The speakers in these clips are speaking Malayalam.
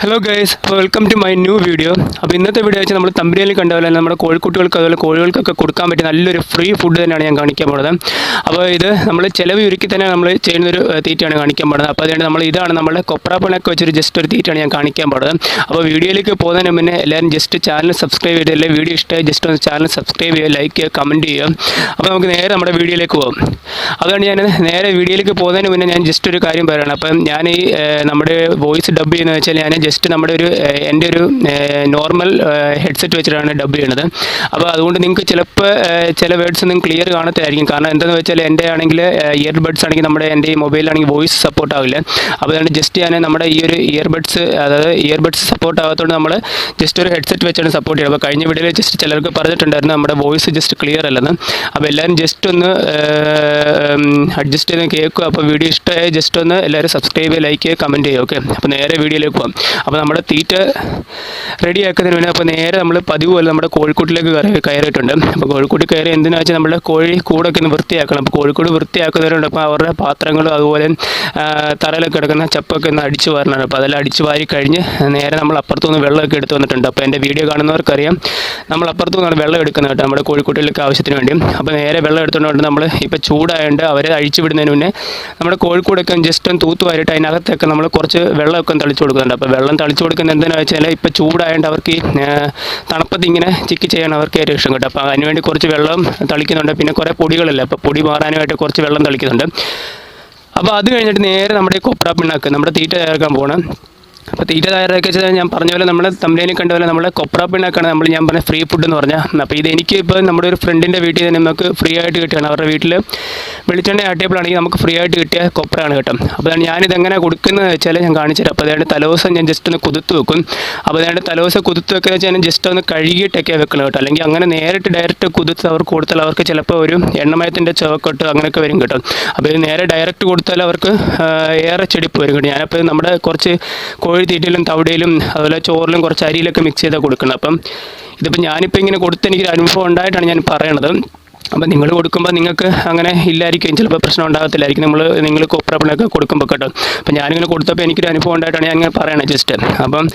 Hello guys welcome to my new video അപ്പോൾ ഇന്നത്തെ വീഡിയോ വെച്ചാൽ നമ്മൾ തമ്പനിയിൽ കണ്ട പോലെ നമ്മുടെ കോഴിക്കുട്ടികൾക്ക് അതുപോലെ കോഴികൾക്കൊക്കെ കൊടുക്കാൻ പറ്റിയ നല്ലൊരു ഫ്രീ ഫുഡ് തന്നെയാണ് ഞാൻ കാണിക്കാൻ പോകുന്നത് അപ്പോൾ ഇത് നമ്മൾ ചിലവ് ഒരുക്കി തന്നെ നമ്മൾ ചെയ്യുന്നൊരു തീറ്റയാണ് കാണിക്കാൻ പോകുന്നത് അപ്പോൾ അതുകൊണ്ട് നമ്മൾ ഇതാണ് നമ്മുടെ കൊപ്രാപ്പണൊക്കെ പിണക്ക് വെച്ചൊരു ജസ്റ്റ് ഒരു തീറ്റയാണ് ഞാൻ കാണിക്കാൻ പോകുന്നത് അപ്പോൾ വീഡിയോയിലേക്ക് പോകുന്നതിന് മുന്നേ എല്ലാവരും ജസ്റ്റ് ചാനൽ സബ്സ്ക്രൈബ് ചെയ്ത് വീഡിയോ ഇഷ്ടമായി ജസ്റ്റ് ഒന്ന് ചാനൽ സബ്സ്ക്രൈബ് ചെയ്യുക ലൈക്ക് ചെയ്യുക കമന്റ് ചെയ്യുക. അപ്പോൾ നമുക്ക് നേരെ നമ്മുടെ വീഡിയോയിലേക്ക് പോകും അതുകൊണ്ട് ഞാൻ നേരെ വീഡിയോയിലേക്ക് പോകുന്നതിന് മുന്നേ ഞാൻ ജസ്റ്റ് ഒരു കാര്യം പറയുകയാണ് അപ്പം ഞാൻ ഈ നമ്മുടെ വോയിസ് ഡബ് ചെയ്യുന്നത് വെച്ചാൽ ഞാൻ ജസ്റ്റ് നമ്മുടെ ഒരു എന്റെ ഒരു നോർമൽ ഹെഡ്സെറ്റ് വെച്ചിട്ടാണ് ഡബ് ചെയ്യണത്. അപ്പോൾ അതുകൊണ്ട് നിങ്ങൾക്ക് ചിലപ്പോൾ ചില വേർഡ്സ് ഒന്നും ക്ലിയർ കാണത്തില്ലായിരിക്കും. കാരണം എന്താണെന്ന് വെച്ചാൽ എന്റെ ആണെങ്കിൽ ഇയർബഡ്സ് ആണെങ്കിൽ നമ്മുടെ എന്റെ ഈ മൊബൈലാണെങ്കിൽ വോയിസ് സപ്പോർട്ട് ആവില്ല. അപ്പോൾ അതുകൊണ്ട് ജസ്റ്റ് ഞാൻ നമ്മുടെ ഈ ഒരു ഇയർബഡ്സ് അതായത് ഇയർബഡ്സ് സപ്പോർട്ട് ആകാത്തതുകൊണ്ട് നമ്മൾ ജസ്റ്റ് ഒരു ഹെഡ്സെറ്റ് വെച്ചാണ് സപ്പോർട്ട് ചെയ്യുന്നത് അപ്പോൾ കഴിഞ്ഞ വീഡിയോയിൽ ജസ്റ്റ് ചിലർക്ക് പറഞ്ഞിട്ടുണ്ടായിരുന്നു നമ്മുടെ വോയിസ് ജസ്റ്റ് ക്ലിയർ അല്ലെന്ന്. അപ്പോൾ എല്ലാവരും ജസ്റ്റ് ഒന്ന് അഡ്ജസ്റ്റ് ചെയ്ത് കേൾക്കുക. അപ്പോൾ വീഡിയോ ഇഷ്ടമായി ജസ്റ്റ് ഒന്ന് എല്ലാവരും സബ്സ്ക്രൈബ് ചെയ്യുക ലൈക്ക് ചെയ്യുക കമന്റ് ചെയ്യുക ഓക്കെ അപ്പോൾ നേരെ വീഡിയോയിലേക്ക് പോകാം അപ്പോൾ നമ്മുടെ തീറ്റ റെഡി ആക്കുന്നതിന് മുന്നേ അപ്പോൾ നേരെ നമ്മൾ പതിവ് പോലെ നമ്മുടെ കോഴിക്കോട്ടിലേക്ക് കയറി കയറിയിട്ടുണ്ട്. അപ്പോൾ കോഴിക്കോട്ട് കയറി എന്തിനാ വെച്ചാൽ നമ്മുടെ കോഴി കൂടൊക്കെ ഒന്ന് വൃത്തിയാക്കണം. അപ്പോൾ കോഴിക്കോട് വൃത്തിയാക്കുന്നവരുണ്ട്. അപ്പോൾ അവരുടെ പാത്രങ്ങളും അതുപോലെ തറയിലൊക്കെ കിടക്കുന്ന ചപ്പൊക്കെ ഒന്ന് അടിച്ച് വരണം അപ്പോൾ അതെല്ലാം അടിച്ച് വാരി കഴിഞ്ഞ് നേരെ നമ്മൾ അപ്പുറത്തുനിന്ന് വെള്ളമൊക്കെ എടുത്ത് വന്നിട്ടുണ്ട്. അപ്പോൾ എന്റെ വീഡിയോ കാണുന്നവർക്കറിയാം. നമ്മൾ അപ്പുറത്തു നിന്നാണ് വെള്ളം എടുക്കുന്നത് കേട്ടോ നമ്മുടെ കോഴിക്കുട്ടികൾക്ക് ആവശ്യത്തിന് വേണ്ടി. അപ്പോൾ നേരെ വെള്ളം എടുത്തുകൊണ്ട് നമ്മൾ ഇപ്പോൾ ചൂടായതുകൊണ്ട് അവരെ അഴിച്ചു വിടുന്നതിന് മുന്നേ നമ്മുടെ കോഴിക്കൂടൊക്കെ ജസ്റ്റ് ഒന്ന് തൂത്ത് വാരിയിട്ട് അതിനകത്തൊക്കെ നമ്മൾ കുറച്ച് വെള്ളമൊക്കെ തളിച്ചു കൊടുക്കുന്നുണ്ട്. അപ്പോൾ വെള്ളം തളിച്ചു കൊടുക്കുന്ന എന്തിനാണെന്ന് വെച്ചാൽ ഇപ്പോൾ ചൂടായതുകൊണ്ട് അവർക്ക് തണുപ്പത്ത് ഇങ്ങനെ ചിക്കി ചെയ്യാൻ അവർക്ക് ഏറ്റവും ഇഷ്ടം കേട്ടോ. അപ്പോൾ അതിനുവേണ്ടി കുറച്ച് വെള്ളം തളിക്കുന്നുണ്ട്. പിന്നെ കുറേ പൊടികളല്ലേ അപ്പോൾ പൊടി മാറാനുമായിട്ട് കുറച്ച് വെള്ളം തളിക്കുന്നുണ്ട്. അപ്പോൾ അത് കഴിഞ്ഞിട്ട് നേരെ നമ്മുടെ ഈ കൊപ്ര പിണ്ണാക്ക് നമ്മുടെ തീറ്റ തയ്യാറാക്കാൻ പോകണം അപ്പോൾ തീറ്റ തയ്യാറാക്കി വെച്ചാൽ ഞാൻ പറഞ്ഞ പോലെ നമ്മൾ തമ്മിലേനെ കണ്ട പോലെ നമ്മുടെ കൊപ്ര പിണ്ണാക്കാണ് നമ്മൾ ഞാൻ പറഞ്ഞ ഫ്രീ ഫുഡ് എന്ന് പറഞ്ഞാൽ അപ്പോൾ ഇത് എനിക്ക് ഇപ്പോൾ നമ്മുടെ ഒരു ഫ്രണ്ടിന്റെ വീട്ടിൽ നിന്ന് നമുക്ക് ഫ്രീ ആയിട്ട് കിട്ടുകയാണ്. അവരുടെ വീട്ടിൽ വെളിച്ചെണ്ണ ആട്ടിയപ്പോഴാണെങ്കിൽ നമുക്ക് ഫ്രീ ആയിട്ട് കിട്ടിയ കൊപ്രയാണ് കേട്ടോ. അപ്പോൾ ഞാനിത് എങ്ങനെ കൊടുക്കുന്നത് വെച്ചാൽ ഞാൻ കാണിച്ചുതരാം അപ്പോൾ അതുകൊണ്ട് തലോസം ഞാൻ ജസ്റ്റ് ഒന്ന് കുതിർത്ത് വെക്കും. അപ്പോൾ അതുകൊണ്ട് തലോസം കുതിർത്ത് വെക്കുക വെച്ചാൽ ഞാൻ ജസ്റ്റ് ഒന്ന് കഴുകിയിട്ടൊക്കെ വെക്കണം കേട്ടോ. അല്ലെങ്കിൽ അങ്ങനെ നേരിട്ട് ഡയറക്റ്റ് കുതിർത്ത് അവർക്ക് കൊടുത്താൽ അവർക്ക് ചിലപ്പോൾ ഒരു എണ്ണമയത്തിന്റെ ചുവക്കൊട്ട് അങ്ങനെയൊക്കെ വരും കേട്ടോ. അപ്പോൾ ഇത് നേരെ ഡയറക്റ്റ് കൊടുത്താൽ അവർക്ക് ഏറെ ചെടിപ്പ് വരും കേട്ടോ. ഞാനപ്പോൾ നമ്മുടെ കുറച്ച് കോഴിത്തീറ്റയിലും തവിടയിലും അതുപോലെ ചോറിലും കുറച്ച് അരിയിലൊക്കെ മിക്സ് ചെയ്താൽ കൊടുക്കണം അപ്പം ഇതിപ്പോൾ ഞാനിപ്പോൾ ഇങ്ങനെ കൊടുത്ത് എനിക്കൊരു അനുഭവം ഉണ്ടായിട്ടാണ് ഞാൻ പറയണത്. അപ്പം നിങ്ങൾ കൊടുക്കുമ്പോൾ നിങ്ങൾക്ക് അങ്ങനെ ഇല്ലായിരിക്കും. ചിലപ്പോൾ പ്രശ്നം ഉണ്ടാകത്തില്ലായിരിക്കും. നമ്മൾ നിങ്ങൾ കൊപ്രപ്പിണൊക്കെ കൊടുക്കുമ്പോൾ കേട്ടോ. അപ്പം ഞാനിങ്ങനെ കൊടുത്തപ്പോൾ എനിക്കൊരു അനുഭവം ഉണ്ടായിട്ടാണ് ഞാൻ ഇങ്ങനെ പറയണത് ജസ്റ്റ് അപ്പം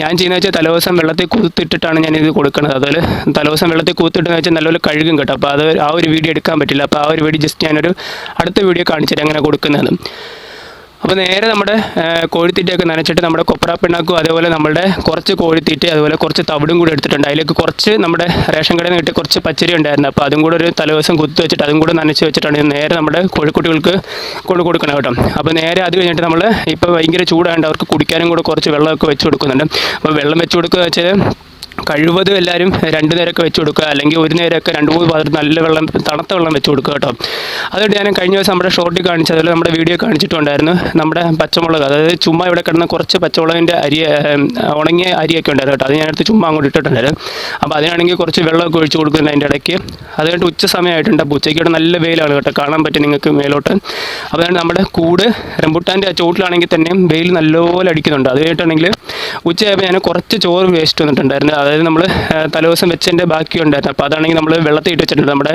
ഞാൻ ചെയ്യുന്നത് വെച്ചാൽ തലേദിവസം വെള്ളത്തിൽ കൂത്തിട്ടിട്ടാണ് ഞാൻ ഇത് കൊടുക്കുന്നത് അതുപോലെ തലേദിവസം വെള്ളത്തിൽ കൂത്തിട്ടെന്ന് വെച്ചാൽ നല്ലപോലെ കഴുകും കേട്ടോ. അപ്പോൾ അത് ആ ഒരു വീഡിയോ എടുക്കാൻ പറ്റില്ല. അപ്പോൾ ആ ഒരു വീഡിയോ ജസ്റ്റ് ഞാനൊരു അടുത്ത വീഡിയോ കാണിച്ചിട്ട് അങ്ങനെ കൊടുക്കുന്നത് അപ്പോൾ നേരെ നമ്മുടെ കോഴിത്തീറ്റയൊക്കെ നനച്ചിട്ട് നമ്മുടെ കൊപ്ര പിണ്ണാക്കും അതേപോലെ നമ്മുടെ കുറച്ച് കോഴിത്തീറ്റ അതുപോലെ കുറച്ച് തവിടും കൂടി എടുത്തിട്ടുണ്ട്. അതിലേക്ക് കുറച്ച് നമ്മുടെ റേഷൻ കടയിൽ നിന്ന് കിട്ടിയ കുറച്ച് പച്ചരി ഉണ്ടായിരുന്നു. അപ്പോൾ അതും കൂടെ ഒരു തലേദിവസം കുത്തി വെച്ചിട്ട് അതും കൂടെ നനച്ച് വെച്ചിട്ടാണ് നേരെ നമ്മുടെ കോഴിക്കുട്ടികൾക്ക് കൊണ്ട് കൊടുക്കണം കേട്ടോ. അപ്പോൾ നേരെ അത് കഴിഞ്ഞിട്ട് നമ്മൾ ഇപ്പോൾ ഭയങ്കര ചൂടായതുകൊണ്ട് അവർക്ക് കുടിക്കാനും കൂടെ കുറച്ച് വെള്ളമൊക്കെ വെച്ച് കൊടുക്കുന്നുണ്ട്. അപ്പോൾ വെള്ളം വെച്ച് കൊടുക്കുക വെച്ചാൽ കഴിവതും എല്ലാവരും രണ്ട് നേരമൊക്കെ വെച്ച് കൊടുക്കുക അല്ലെങ്കിൽ ഒരു നേരമൊക്കെ രണ്ട് മൂന്ന് പാത്രം നല്ല വെള്ളം തണുത്ത വെള്ളം വെച്ച് കൊടുക്കുക കേട്ടോ. അതുകൊണ്ട് ഞാൻ കഴിഞ്ഞ ദിവസം നമ്മുടെ ഷോർട്ടിൽ കാണിച്ചത് അതുപോലെ നമ്മുടെ വീഡിയോ കാണിച്ചിട്ടുണ്ടായിരുന്നു. നമ്മുടെ പച്ചമുളക് അതായത് ചുമ്മാ ഇവിടെ കിടന്ന കുറച്ച് പച്ചമുളകിന്റെ അരി ഉണങ്ങിയ അരിയൊക്കെ ഉണ്ടായിരുന്നു കേട്ടോ. അത് ഞാനെടുത്ത് ചുമ്മാ അങ്ങോട്ട് ഇട്ടിട്ടുണ്ടായിരുന്നു. അപ്പോൾ അതിനാണെങ്കിൽ കുറച്ച് വെള്ളമൊക്കെ ഒഴിച്ച് കൊടുക്കുന്നത് അതിന്റെ ഇടയ്ക്ക്. അതുകൊണ്ട് ഉച്ച സമയമായിട്ടുണ്ട്. അപ്പോൾ ഉച്ചയ്ക്ക് ഇവിടെ നല്ല വെയിലാണ് കേട്ടോ. കാണാൻ പറ്റും നിങ്ങൾക്ക് മേലോട്ട്. അപ്പോൾ നമ്മുടെ കൂട് റംബുട്ടാന്റെ ആ ചോട്ടിലാണെങ്കിൽ തന്നെയും വെയിൽ നല്ലപോലെ അടിക്കുന്നുണ്ട്. അത് കഴിഞ്ഞിട്ടുണ്ടെങ്കിൽ ഉച്ചയായപ്പോൾ ഞാൻ കുറച്ച് ചോറ് വേസ്റ്റ് വന്നിട്ടുണ്ടായിരുന്നു. അതായത് നമ്മൾ തലേദിവസം വെച്ചതിന്റെ ബാക്കി ഉണ്ടായിരുന്നു. അപ്പോൾ അതാണെങ്കിൽ നമ്മൾ വെള്ളത്തിൽ ഇട്ട് വെച്ചിട്ടുണ്ട്. നമ്മുടെ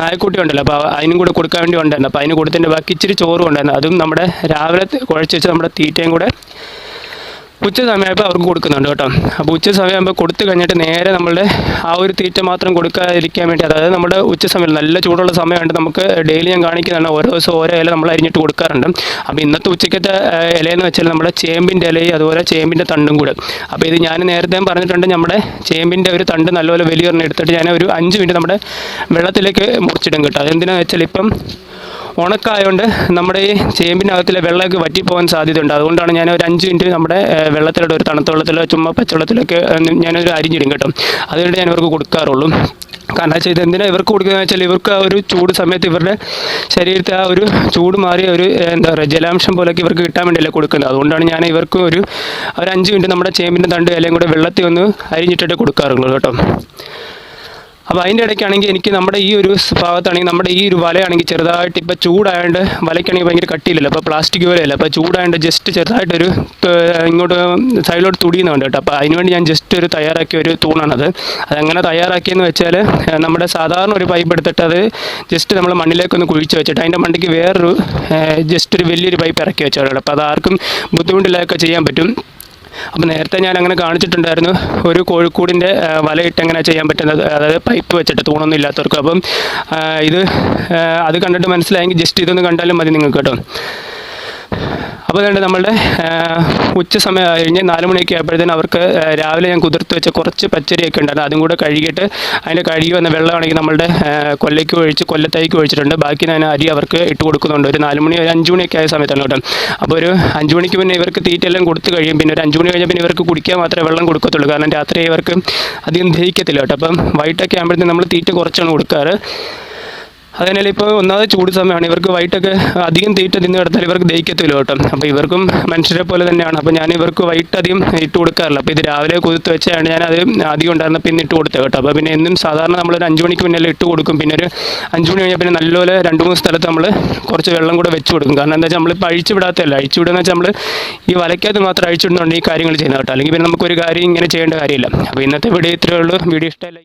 നായക്കുട്ടി ഉണ്ടല്ലോ. അപ്പോൾ അതിനും കൂടെ കൊടുക്കാൻ വേണ്ടി ഉണ്ടായിരുന്നു. അപ്പോൾ അതിന് കൊടുത്തതിന്റെ ബാക്കി ഇച്ചിരി ചോറും ഉണ്ടായിരുന്നു. അതും നമ്മുടെ രാവിലെ കുഴച്ച് വെച്ച് നമ്മുടെ തീറ്റയും കൂടെ ഉച്ച സമയമായപ്പോൾ അവർക്ക് കൊടുക്കുന്നുണ്ട് കേട്ടോ. അപ്പോൾ ഉച്ച സമയമാകുമ്പോൾ കൊടുത്തു കഴിഞ്ഞിട്ട് നേരെ നമ്മളുടെ ആ ഒരു തീറ്റ മാത്രം കൊടുക്കാതിരിക്കാൻ വേണ്ടി അതായത് നമ്മുടെ ഉച്ച സമയം നല്ല ചൂടുള്ള സമയമുണ്ട് നമുക്ക് ഡെയിലി ഞാൻ കാണിക്കുന്നതാണ് ഓരോ ദിവസം ഓരോ ഇല നമ്മൾ അരിഞ്ഞിട്ട് കൊടുക്കാറുണ്ട്. അപ്പോൾ ഇന്നത്തെ ഉച്ചക്കത്തെ ഇലയെന്ന് വെച്ചാൽ നമ്മുടെ ചേമ്പിന്റെ ഇലയും അതുപോലെ ചേമ്പിന്റെ തണ്ടും കൂടെ. അപ്പോൾ ഇത് ഞാൻ നേരത്തെ പറഞ്ഞിട്ടുണ്ട് നമ്മുടെ ചേമ്പിന്റെ ഒരു തണ്ട് നല്ലപോലെ വലിയ എടുത്തിട്ട് ഞാൻ ഒരു അഞ്ച് മിനിറ്റ് നമ്മുടെ വെള്ളത്തിലേക്ക് മുറിച്ചിടും കേട്ടോ. അതെന്തിനാണെന്ന് വെച്ചാൽ ഇപ്പം ഉണക്കായതുകൊണ്ട് നമ്മുടെ ഈ ചേമ്പിനകത്തിലെ വെള്ളമൊക്കെ വറ്റിപ്പോകാൻ സാധ്യതയുണ്ട്. അതുകൊണ്ടാണ് ഞാൻ ഒരു അഞ്ച് മിനിറ്റ് നമ്മുടെ വെള്ളത്തിലോ ഒരു തണുത്ത വെള്ളത്തിലോ ചുമ്മാ പച്ചവെള്ളത്തിലൊക്കെ ഞാനൊരു അരിഞ്ഞിടും കേട്ടോ. അതുകൊണ്ട് ഞാൻ ഇവർക്ക് കൊടുക്കാറുള്ളൂ. കാരണം വെച്ചാൽ ഇത് എന്തിനാണ് ഇവർക്ക് കൊടുക്കുന്നത് വെച്ചാൽ ഇവർക്ക് ആ ഒരു ചൂട് സമയത്ത് ഇവരുടെ ശരീരത്തെ ആ ഒരു ചൂട് മാറിയ ഒരു എന്താ പറയുക ജലാംശം പോലെയൊക്കെ ഇവർക്ക് കിട്ടാൻ വേണ്ടിയല്ലേ കൊടുക്കുന്നത്. അതുകൊണ്ടാണ് ഞാൻ ഇവർക്ക് ഒരു ഒരു അഞ്ച് മിനിറ്റ് നമ്മുടെ ചേമ്പിന്റെ തണ്ട് ഇലയും കൂടെ വെള്ളത്തിൽ ഒന്ന് അരിഞ്ഞിട്ടിട്ട് കൊടുക്കാറുള്ളൂ കേട്ടോ. അപ്പോൾ അതിന്റെ ഇടയ്ക്കാണെങ്കിൽ എനിക്ക് നമ്മുടെ ഈ ഒരു ഭാഗത്താണെങ്കിൽ നമ്മുടെ ഈ ഒരു വലയാണെങ്കിൽ ചെറുതായിട്ട് ഇപ്പോൾ ചൂടായതുകൊണ്ട് വലയ്ക്കാണെങ്കിൽ ഭയങ്കര കട്ടിയില്ലല്ലോ. അപ്പോൾ പ്ലാസ്റ്റിക് വലയല്ല. അപ്പോൾ ചൂടായതുകൊണ്ട് ജസ്റ്റ് ചെറുതായിട്ടൊരു ഇങ്ങോട്ട് സൈഡിലോട്ട് തുടിയുന്നുണ്ട് കേട്ടോ. അപ്പോൾ അതിനുവേണ്ടി ഞാൻ ജസ്റ്റ് ഒരു തയ്യാറാക്കിയ ഒരു തൂണാണത്. അതങ്ങനെ തയ്യാറാക്കിയെന്ന് വെച്ചാൽ നമ്മുടെ സാധാരണ ഒരു പൈപ്പ് എടുത്തിട്ട് അത് ജസ്റ്റ് നമ്മൾ മണ്ണിലേക്ക് ഒന്ന് കുഴിച്ച് വെച്ചിട്ട് അതിന്റെ മണ്ടിക്ക് വേറൊരു ജസ്റ്റ് ഒരു വലിയൊരു പൈപ്പ് ഇറക്കി വെച്ചോളൂ അപ്പോൾ അത് ആർക്കും ബുദ്ധിമുട്ടില്ലാതൊക്കെ ചെയ്യാൻ പറ്റും. അപ്പോൾ നേരത്തെ ഞാൻ അങ്ങനെ കാണിച്ചിട്ടുണ്ടായിരുന്നു. ഒരു കോഴിക്കൂടിന്റെ വലയിട്ട് എങ്ങനെ ചെയ്യാൻ പറ്റുന്നത്? അതായത് പൈപ്പ് വെച്ചിട്ട് തൂണൊന്നും ഇല്ലാത്തവർക്ക്. അപ്പം ഇത് അത് കണ്ടിട്ട് മനസ്സിലായെങ്കിൽ ജസ്റ്റ് ഇതൊന്ന് കണ്ടാലും മതി നിങ്ങൾക്ക് കേട്ടോ. അപ്പോൾ അതുകൊണ്ട് നമ്മളുടെ ഉച്ച സമയം കഴിഞ്ഞ് നാല് മണിയൊക്കെ ആയപ്പോഴത്തേനും അവർക്ക് രാവിലെ ഞാൻ കുതിർത്ത് വെച്ച കുറച്ച് പച്ചരിയൊക്കെ ഉണ്ടായിരുന്നു. അതും കൂടെ കഴുകിയിട്ട് അതിന്റെ കഴുകി വന്ന വെള്ളമാണെങ്കിൽ നമ്മളുടെ കൊല്ലയ്ക്ക് ഒഴിച്ച് കൊല്ലത്തേക്ക് ഒഴിച്ചിട്ടുണ്ട്. ബാക്കി ഞാൻ അരി അവർക്ക് ഇട്ട് കൊടുക്കുന്നുണ്ട്. ഒരു നാല് മണി ഒരു അഞ്ച് മണിയൊക്കെ ആയ സമയത്താണ് കേട്ടോ. അപ്പോൾ ഒരു അഞ്ച് മണിക്ക് മുന്നേ ഇവർക്ക് തീറ്റെല്ലാം കൊടുത്ത് കഴിയും. പിന്നെ ഒരു അഞ്ച് മണി കഴിഞ്ഞാൽ പിന്നെ ഇവർക്ക് കുടിക്കാൻ മാത്രമേ വെള്ളം കൊടുക്കത്തുള്ളൂ. കാരണം രാത്രി ഇവർക്ക് അധികം ദഹിക്കത്തില്ല കേട്ടോ. അപ്പം വൈകിട്ടൊക്കെ ആകുമ്പോഴത്തേക്കും നമ്മൾ തീറ്റ കുറച്ചാണ് കൊടുക്കാറ്. അതിനാൽ ഇപ്പോൾ ഒന്നാമത് ചൂട് സമയമാണ്. ഇവർക്ക് വൈകിട്ടൊക്കെ അധികം തീറ്റ തിന്ന് കിടത്താൽ ഇവർക്ക് ദഹിക്കത്തില്ല കേട്ടോ. അപ്പോൾ ഇവർക്കും മനുഷ്യരെ പോലെ തന്നെയാണ്. അപ്പോൾ ഞാൻ ഇവർക്ക് വൈകിട്ട് അധികം ഇട്ട് കൊടുക്കാറില്ല. അപ്പോൾ ഇത് രാവിലെ കുതിർത്ത് വെച്ചാണ് ഞാൻ അത് അധികം ഉണ്ടായിരുന്ന പിന്നെ ഇട്ട് കൊടുത്തത് കേട്ടോ. അപ്പോൾ പിന്നെ എന്നും സാധാരണ നമ്മളൊരു അഞ്ച് മണിക്ക് മുന്നേ ഇട്ട് കൊടുക്കും. പിന്നെ ഒരു അഞ്ച് മണി കഴിഞ്ഞാൽ പിന്നെ നല്ലപോലെ രണ്ട് മൂന്ന് സ്ഥലത്ത് നമ്മൾ കുറച്ച് വെള്ളം കൂടെ വെച്ച് കൊടുക്കും. കാരണം എന്താ വെച്ചാൽ നമ്മളിപ്പോൾ അഴിച്ചു വിടാത്തല്ല അഴിച്ചു വിടുന്ന വെച്ചാൽ നമ്മൾ ഈ വലയ്ക്കകത്ത് മാത്രം അഴിച്ചിടുന്നുണ്ട് ഈ കാര്യങ്ങൾ ചെയ്യുന്നത് കേട്ടോ. അല്ലെങ്കിൽ പിന്നെ നമുക്കൊരു കാര്യം ഇങ്ങനെ ചെയ്യേണ്ട കാര്യമില്ല. അപ്പോൾ ഇന്നത്തെ വീഡിയോ ഇത്രയേ ഉള്ളൂ. വീഡിയോ ഇഷ്ടമല്ല